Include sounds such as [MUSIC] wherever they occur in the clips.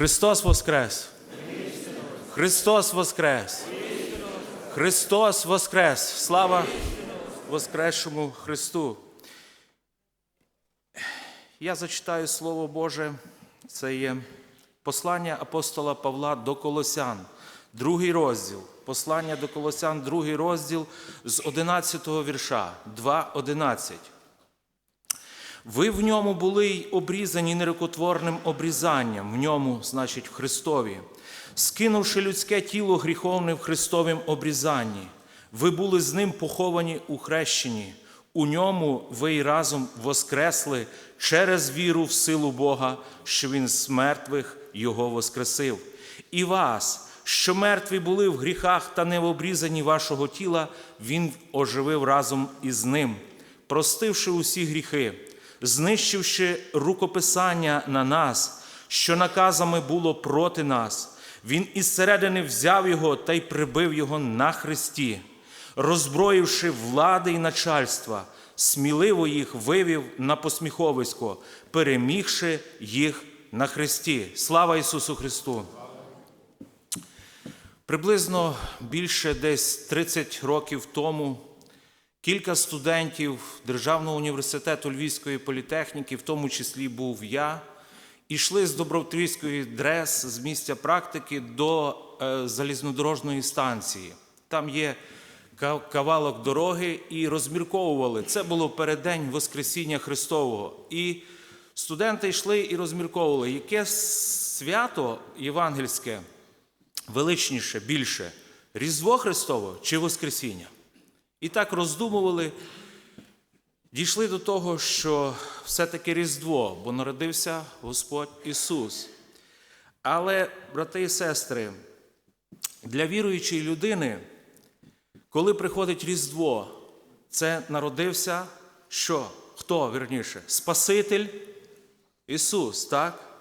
Христос Воскрес! Христос Воскрес! Христос Воскрес! Слава Воскресшому Христу! Я зачитаю Слово Боже. Це є послання апостола Павла до Колосян, другий розділ. Послання до Колосян, другий розділ з 11 вірша, 2.11. Ви в ньому були й обрізані нерукотворним обрізанням, в ньому, значить, в Христові, скинувши людське тіло гріховне в Христовім обрізанні. Ви були з ним поховані у хрещенні. У ньому ви й разом воскресли через віру в силу Бога, що Він з мертвих Його воскресив. І вас, що мертві були в гріхах та не в обрізанні вашого тіла, Він оживив разом із ним, простивши усі гріхи, знищивши рукописання на нас, що наказами було проти нас. Він із середини взяв його та й прибив його на хресті роззброївши влади і начальства, сміливо їх вивів на посміховисько, перемігши їх на хресті. Слава Ісусу Христу! Приблизно більше десь 30 років тому кілька студентів Державного університету Львівської політехніки, в тому числі був я, ішли з Добровтрійської дрес з місця практики до е, залізнодорожної станції. Там є кавалок дороги і розмірковували. Це було переддень Воскресіння Христового. І студенти йшли і розмірковували, яке свято євангельське величніше, більше Різдво Христово чи Воскресіння. І так роздумували, дійшли до того, що все-таки Різдво, бо народився Господь Ісус. Але, брати і сестри, для віруючої людини, коли приходить Різдво, це народився що? Хто вірніше? Спаситель Ісус, так?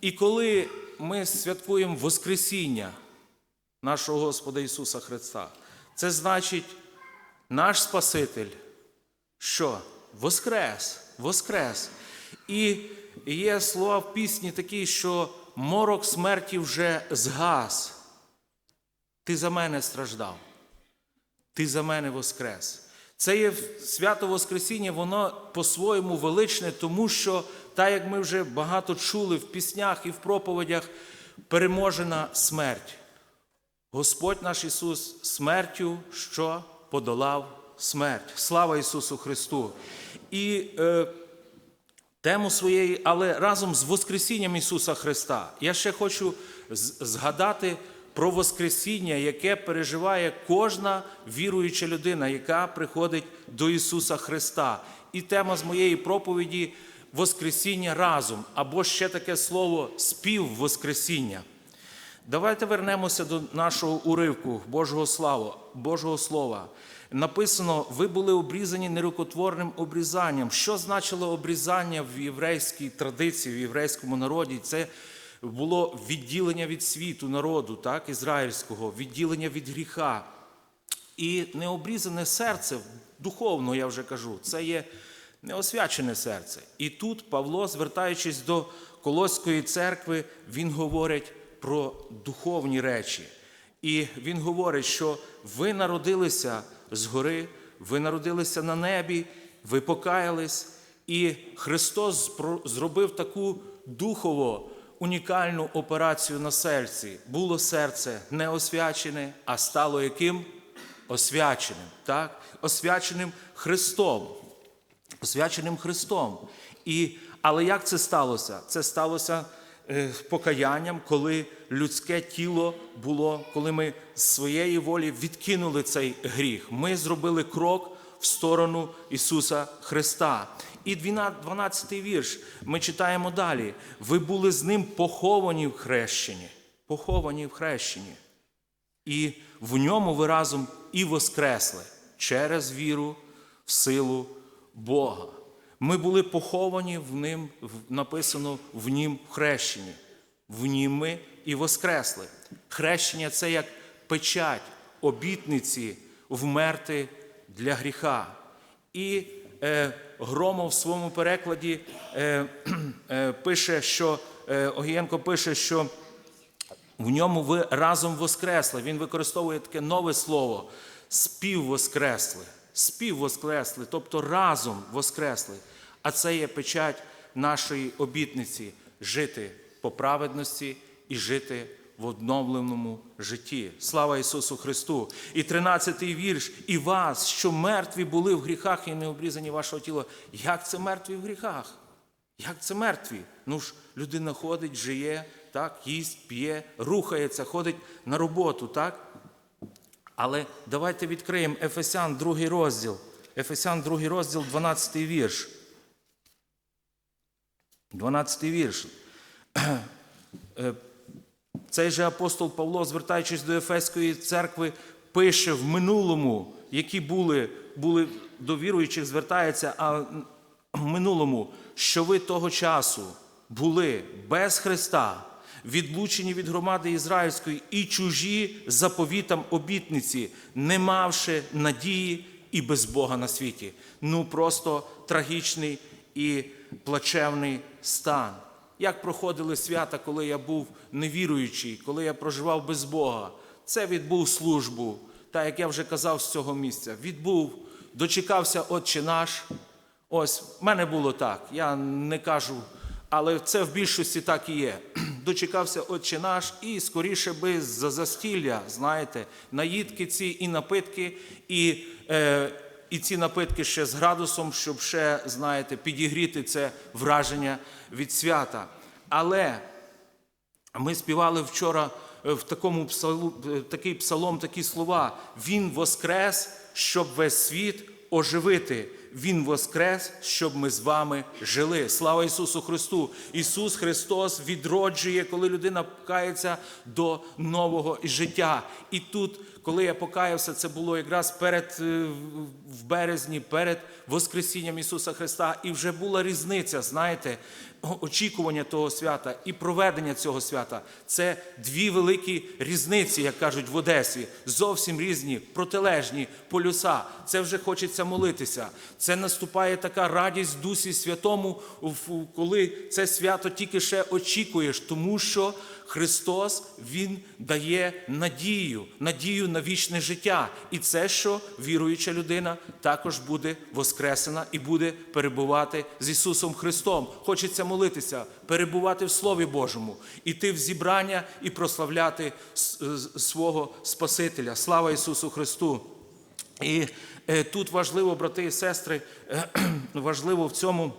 І коли ми святкуємо Воскресіння нашого Господа Ісуса Христа, це значить, наш Спаситель, що? Воскрес, Воскрес. І є слова в пісні такі, що морок смерті вже згас. Ти за мене страждав. Ти за мене воскрес. Це є свято Воскресіння, воно по-своєму величне, тому що, так як ми вже багато чули в піснях і в проповідях, переможена смерть. Господь наш Ісус смертю, що подолав смерть. Слава Ісусу Христу! І е, тему своєї, але разом з Воскресінням Ісуса Христа. Я ще хочу згадати про Воскресіння, яке переживає кожна віруюча людина, яка приходить до Ісуса Христа. І тема з моєї проповіді Воскресіння разом, або ще таке слово спів Воскресіння. Давайте вернемося до нашого уривку Божого слава, Божого Слова. Написано, ви були обрізані нерукотворним обрізанням. Що значило обрізання в єврейській традиції, в єврейському народі? Це було відділення від світу, народу, так, ізраїльського, відділення від гріха. І необрізане серце, духовно, я вже кажу, це є неосвячене серце. І тут Павло, звертаючись до Колоської церкви, він говорить про духовні речі. І він говорить, що ви народилися згори, ви народилися на небі, ви покаялись, і Христос зробив таку духово унікальну операцію на серці. Було серце не освячене, а стало яким? освяченим, так? освяченим Христом. Освяченим Христом. І, але як це сталося? Це сталося покаянням, коли людське тіло було, коли ми з своєї волі відкинули цей гріх. Ми зробили крок в сторону Ісуса Христа. І 12 й вірш ми читаємо далі. Ви були з ним поховані в хрещенні. Поховані в хрещенні. І в ньому ви разом і воскресли через віру в силу Бога. Ми були поховані в ним, написано в нім в хрещенні. В нім ми і воскресли. Хрещення це як печать обітниці вмерти для гріха. І е, Громов в своєму перекладі е, [CLEARS THROAT] е, пише, що е, Огієнко пише, що в ньому ви разом воскресли. Він використовує таке нове слово спів воскресли. Спів воскресли, тобто разом воскресли. А це є печать нашої обітниці жити по праведності і жити в одновленому житті. Слава Ісусу Христу! І 13-й вірш. І вас, що мертві були в гріхах і не обрізані вашого тіла. Як це мертві в гріхах? Як це мертві? Ну ж, людина ходить, жиє, так, їсть, п'є, рухається, ходить на роботу, так? Але давайте відкриємо Ефесян, другий розділ. Ефесян, другий розділ, 12 вірш. 12 вірш. Е, Цей же апостол Павло, звертаючись до Ефеської церкви, пише в минулому, які були, були до віруючих, звертається, а в минулому, що ви того часу були без Христа, відлучені від громади ізраїльської і чужі заповітам обітниці, не мавши надії і без Бога на світі. Ну просто трагічний і плачевний стан. Як проходили свята, коли я був невіруючий, коли я проживав без Бога? Це відбув службу, та як я вже казав з цього місця, відбув, дочекався Отче наш. Ось в мене було так. Я не кажу, але це в більшості так і є. Дочекався Отче наш, і скоріше би за застілля, знаєте, наїдки ці і напитки, і, е, і ці напитки ще з градусом, щоб ще, знаєте, підігріти це враження від свята. Але ми співали вчора е, в такому псалу, е, такий псалом, такі слова. Він воскрес, щоб весь світ оживити. Він воскрес, щоб ми з вами жили. Слава Ісусу Христу! Ісус Христос відроджує, коли людина пкається до нового життя. І тут, коли я покаявся, це було якраз перед е, в березні, перед Воскресінням Ісуса Христа. І вже була різниця, знаєте, очікування того свята і проведення цього свята. Це дві великі різниці, як кажуть в Одесі, зовсім різні, протилежні полюса. Це вже хочеться молитися. Це наступає така радість Дусі Святому, коли це свято тільки ще очікуєш, тому що Христос Він дає надію, надію на вічне життя. І це, що віруюча людина також буде воскресена і буде перебувати з Ісусом Христом. Хочеться молитися, перебувати в Слові Божому, іти в зібрання і прославляти свого Спасителя. Слава Ісусу Христу! І е, тут важливо, брати і сестри, е, [CLEARS THROAT] важливо в цьому.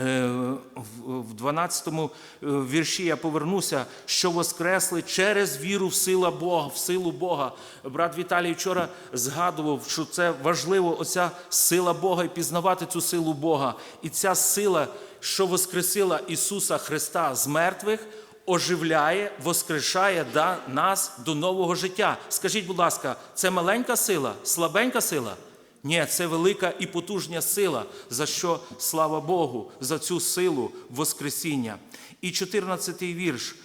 Е, в- В 12 вірші я повернуся, що воскресли через віру в сила Бога, в силу Бога. Брат Віталій вчора згадував, що це важливо, оця сила Бога і пізнавати цю силу Бога. І ця сила, що воскресила Ісуса Христа з мертвих, оживляє, воскрешає нас до нового життя. Скажіть, будь ласка, це маленька сила, слабенька сила? Ні, це велика і потужна сила, за що слава Богу, за цю силу Воскресіння. І 14-й вірш.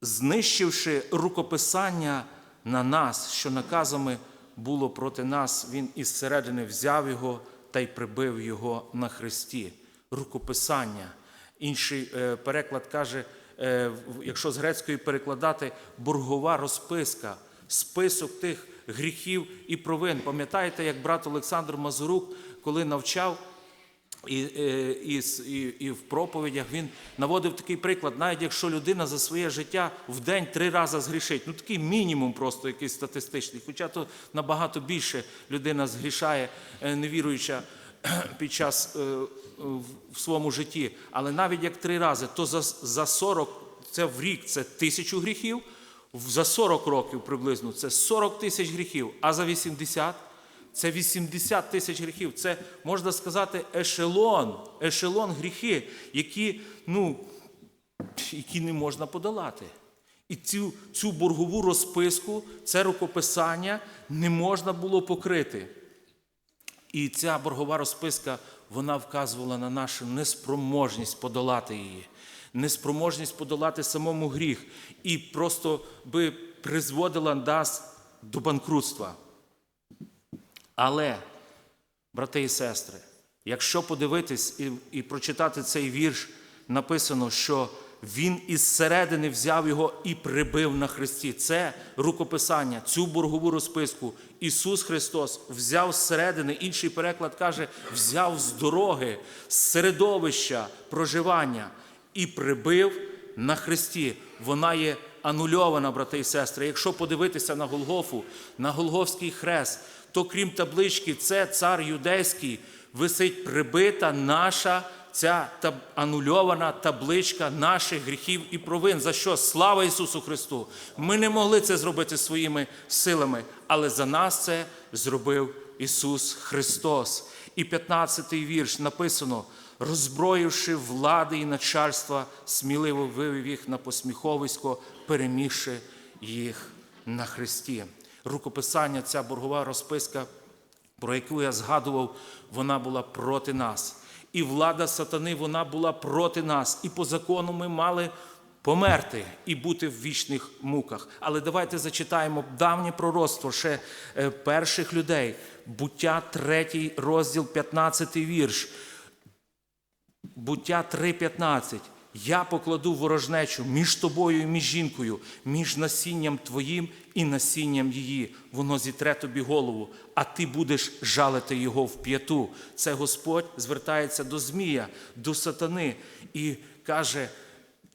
Знищивши рукописання на нас, що наказами було проти нас, він із середини взяв його та й прибив його на хресті. Рукописання. Інший е, переклад каже, е, якщо з грецької перекладати, боргова розписка, список тих гріхів і провин. Пам'ятаєте, як брат Олександр Мазурук, коли навчав і, е, і, і, і в проповідях він наводив такий приклад, навіть якщо людина за своє життя в день три рази згрішить, ну такий мінімум просто якийсь статистичний, хоча то набагато більше людина згрішає, е, невіруюча [CLEARS THROAT] під час е, в- своєму житті. Але навіть як три рази, то за, за 40, це в рік це тисячу гріхів, за 40 років приблизно це 40 тисяч гріхів, а за 80 це 80 тисяч гріхів. Це можна сказати ешелон, ешелон гріхи, які, ну, які не можна подолати. І цю, цю боргову розписку, це рукописання не можна було покрити. І ця боргова розписка вона вказувала на нашу неспроможність подолати її, неспроможність подолати самому гріх і просто би призводила нас до банкрутства. Але, брати і сестри, якщо подивитись і, і прочитати цей вірш, написано, що він із середини взяв його і прибив на хресті. Це рукописання, цю боргову розписку. Ісус Христос взяв з середини, інший переклад каже, взяв з дороги, з середовища проживання і прибив на хресті. Вона є анульована, брати і сестри. Якщо подивитися на Голгофу, на Голгофський хрест, то крім таблички, це цар юдейський, висить прибита наша ця таб- анульована табличка наших гріхів і провин. За що? Слава Ісусу Христу! Ми не могли це зробити своїми силами, але за нас це зробив Ісус Христос. І 15-й вірш написано: роззброївши влади і начальства, сміливо вивів їх на посміховисько, перемігши їх на Христі. Рукописання, ця боргова розписка про яку я згадував, вона була проти нас. І влада сатани, вона була проти нас. І по закону ми мали померти і бути в вічних муках. Але давайте зачитаємо давнє пророцтво ще е, перших людей. Буття 3 розділ 15 вірш. Буття 3.15. Я покладу ворожнечу між тобою і між жінкою, між насінням твоїм і насінням її. Воно зітре тобі голову, а ти будеш жалити його в п'яту. Це Господь звертається до Змія, до сатани і каже: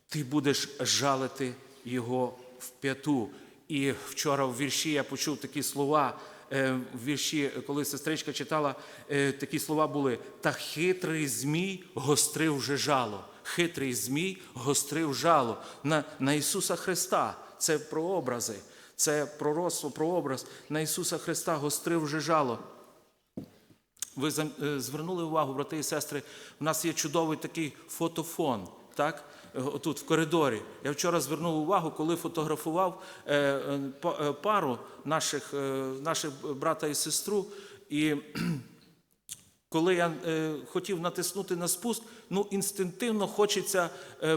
ти будеш жалити його в п'яту. І вчора в вірші я почув такі слова. Е, В вірші, коли сестричка читала, е, такі слова були: та хитрий змій гострив вже жало. Хитрий змій гострив жало на, на Ісуса Христа. Це про образи, це пророцтво, про образ на Ісуса Христа гострив вже жало. Ви е, звернули увагу, брати і сестри, у нас є чудовий такий фотофон, так? Е, Отут в коридорі. Я вчора звернув увагу, коли фотографував е, е, па- пару наших, наших брата і сестру. І [CLEARS THROAT] коли я хотів натиснути на спуск, ну інстинктивно хочеться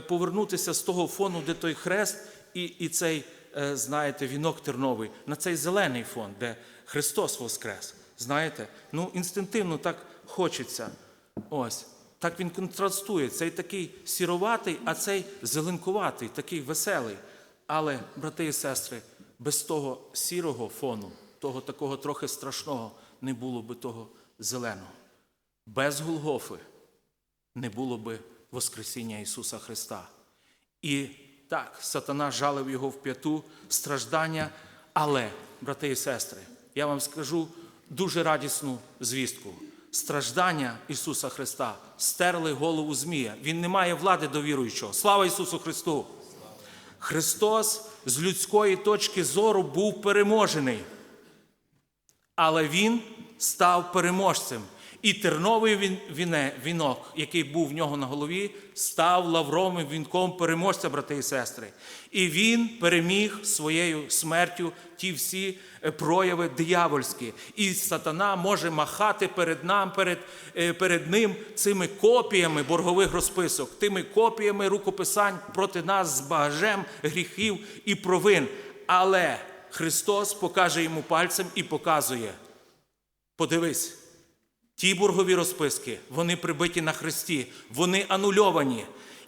повернутися з того фону, де той хрест, і, і цей, знаєте, вінок терновий, на цей зелений фон, де Христос воскрес. Знаєте, ну інстинктивно так хочеться. Ось. Так він контрастує. Цей такий сіроватий, а цей зеленкуватий, такий веселий. Але, брати і сестри, без того сірого фону, того такого трохи страшного, не було би того зеленого. Без Голгофи не було би Воскресіння Ісуса Христа. І так, сатана жалив його в п'яту страждання. Але, брати і сестри, я вам скажу дуже радісну звістку. Страждання Ісуса Христа стерли голову Змія. Він не має влади до віруючого. Слава Ісусу Христу! Христос з людської точки зору був переможений. Але він став переможцем. І терновий він- вінок, який був в нього на голові, став лавровим вінком переможця, брати і сестри. І він переміг своєю смертю ті всі е, прояви диявольські. І сатана може махати перед нам, перед, е, перед ним цими копіями боргових розписок, тими копіями рукописань проти нас з багажем гріхів і провин. Але Христос покаже йому пальцем і показує. Подивись, ті боргові розписки, вони прибиті на хресті, вони анульовані.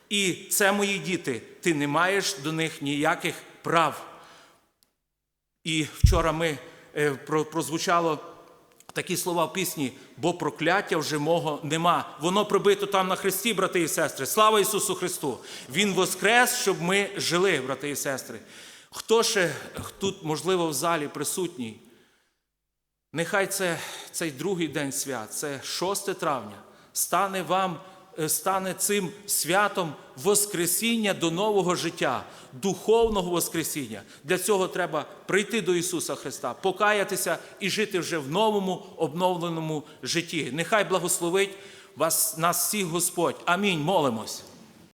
І це мої діти, ти не маєш до них ніяких прав. І вчора ми е, про- прозвучало такі слова в пісні, бо прокляття вже мого нема. Воно прибито там на хресті, брати і сестри. Слава Ісусу Христу! Він воскрес, щоб ми жили, брати і сестри. Хто ще тут, можливо, в залі присутній? Нехай це цей другий день свят, це 6 травня, стане вам, е, стане цим святом Воскресіння до нового життя, духовного Воскресіння. Для цього треба прийти до Ісуса Христа, покаятися і жити вже в новому обновленому житті. Нехай благословить вас нас всіх Господь. Амінь. Молимось.